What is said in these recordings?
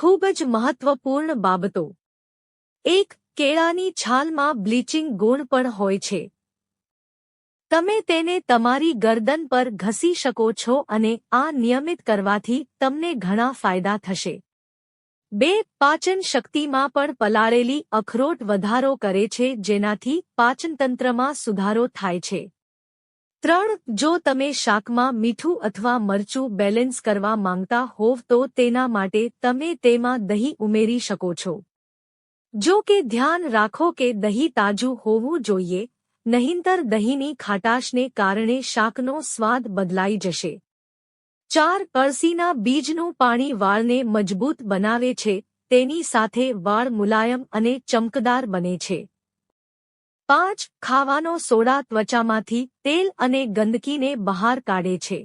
ખૂબ જ મહત્વપૂર્ણ બાબતો. એક, કેળાની છાલમાં બ્લીચિંગ ગુણ પણ હોય છે. તમે તેને તમારી ગરદન પર ઘસી શકો છો અને આ નિયમિત કરવાથી તમને ઘણા ફાયદા થશે. બે, પાચન શક્તિમાં પણ પલાળેલી અખરોટ વધારો કરે છે જેનાથી પાચનતંત્રમાં સુધારો થાય છે. ત્રણ, જો તમે શાકમાં મીઠું અથવા મરચું બેલેન્સ કરવા માંગતા હોવ તો તેના માટે તમે તેમાં દહીં ઉમેરી શકો છો. જો કે ધ્યાન રાખો કે દહીં તાજું હોવું જોઈએ, નહીંતર દહીંની ખાટાશને કારણે શાકનો સ્વાદ બદલાઈ જશે. ચાર, અળસીના બીજનું પાણી વાળને મજબૂત બનાવે છે, તેની સાથે વાળ મુલાયમ અને ચમકદાર બને છે. પાંચ ખાવાનો સોડા ત્વચામાંથી તેલ અને ગંદકીને બહાર કાઢે છે.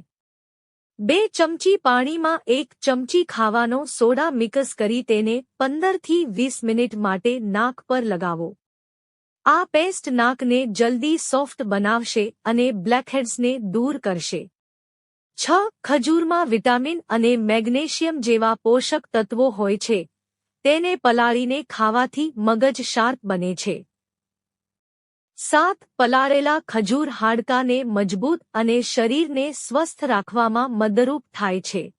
બે ચમચી પાણીમાં એક ચમચી ખાવાનો સોડા મિક્સ કરી તેને પંદરથી વીસ મિનિટ માટે નાક પર લગાવો. આ પેસ્ટ નાકને જલ્દી સોફ્ટ બનાવશે અને બ્લેકહેડ્સને દૂર કરશે. છ ખજૂરમાં વિટામિન અને મેગ્નેશિયમ જેવા પોષક તત્વો હોય છે. તેને પલાળીને ખાવાથી મગજ શાર્પ બને છે. સાત પલાળેલા ખજૂર હાડકાને મજબૂત અને શરીરને સ્વસ્થ રાખવામાં મદરૂપ થાય છે.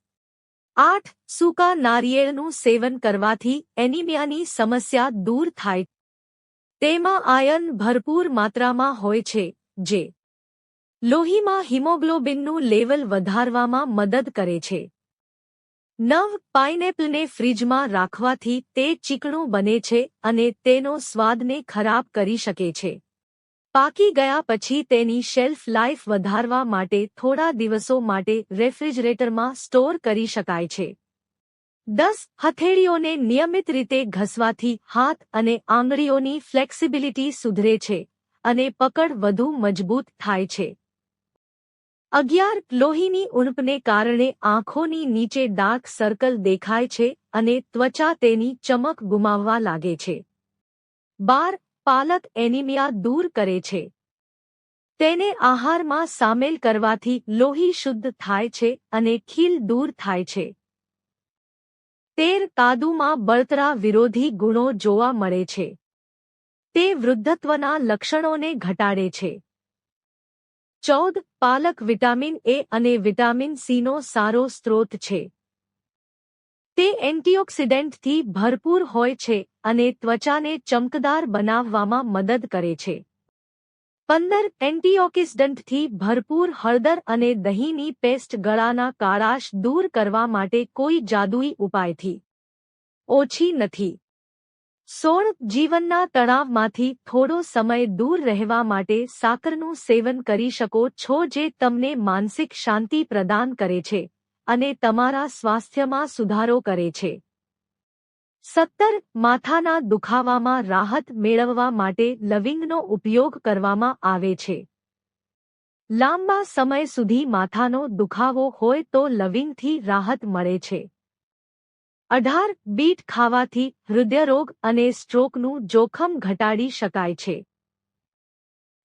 આઠ, સૂકા નારિયેળનું સેવન કરવાથી એનિમિયાની સમસ્યા દૂર થાય. તેમાં આયર્ન ભરપૂર માત્રામાં હોય છે, જે લોહીમાં હિમોગ્લોબિનનું લેવલ વધારવામાં મદદ કરે છે. નવ, પાઇનેપલને ફ્રીજમાં રાખવાથી તે ચીકણું બને છે અને તેનો સ્વાદને ખરાબ કરી શકે છે. પાકી ગયા પછી તેની શેલ્ફ લાઇફ વધારવા માટે થોડા દિવસો માટે રેફ્રિજરેટરમાં સ્ટોર કરી શકાય છે. દસ, હથેળીઓને નિયમિત રીતે ઘસવાથી હાથ અને આંગળીઓની ફ્લેક્સિબિલિટી સુધરે છે અને પકડ વધુ મજબૂત થાય છે. અગિયાર, લોહીની ઉણપને કારણે આંખોની નીચે ડાર્ક સર્કલ દેખાય છે અને ત્વચા તેની ચમક ગુમાવવા લાગે છે. બાર પાલક એનિમિયા દૂર કરે છે. તેને આહારમાં સામેલ કરવાથી લોહી શુદ્ધ થાય છે અને ખીલ દૂર થાય છે. તેર કાદુમાં બળતરા વિરોધી ગુણો જોવા મળે છે. તે વૃદ્ધત્વના લક્ષણોને ઘટાડે છે. ચૌદ, પાલક વિટામિન એ અને વિટામિન સીનો સારો સ્ત્રોત છે. તે એન્ટીઓક્સિડન્ટથી ભરપૂર હોય છે અને ત્વચાને ચમકદાર બનાવવામાં મદદ કરે છે. પંદર એન્ટીઓક્સિડન્ટથી ભરપૂર હળદર અને દહીંની પેસ્ટ ગળાના કાળાશ દૂર કરવા માટે કોઈ જાદુઈ ઉપાયથી ઓછી નથી. સોળ જીવનના તણાવમાંથી થોડો સમય દૂર રહેવા માટે સાકરનું સેવન કરી શકો છો જે તમને માનસિક શાંતિ પ્રદાન કરે છે. અને તમારા સ્વાસ્થ્યમાં સુધારો કરે છે. સત્તર, માથાના દુખાવામાં રાહત મેળવવા માટે લવિંગનો ઉપયોગ કરવામાં આવે છે. લાંબા સમય સુધી માથાનો દુખાવો હોય તો લવિંગથી રાહત મળે છે. અઢાર, બીટ ખાવાથી હૃદયરોગ અને સ્ટ્રોકનું જોખમ ઘટાડી શકાય છે.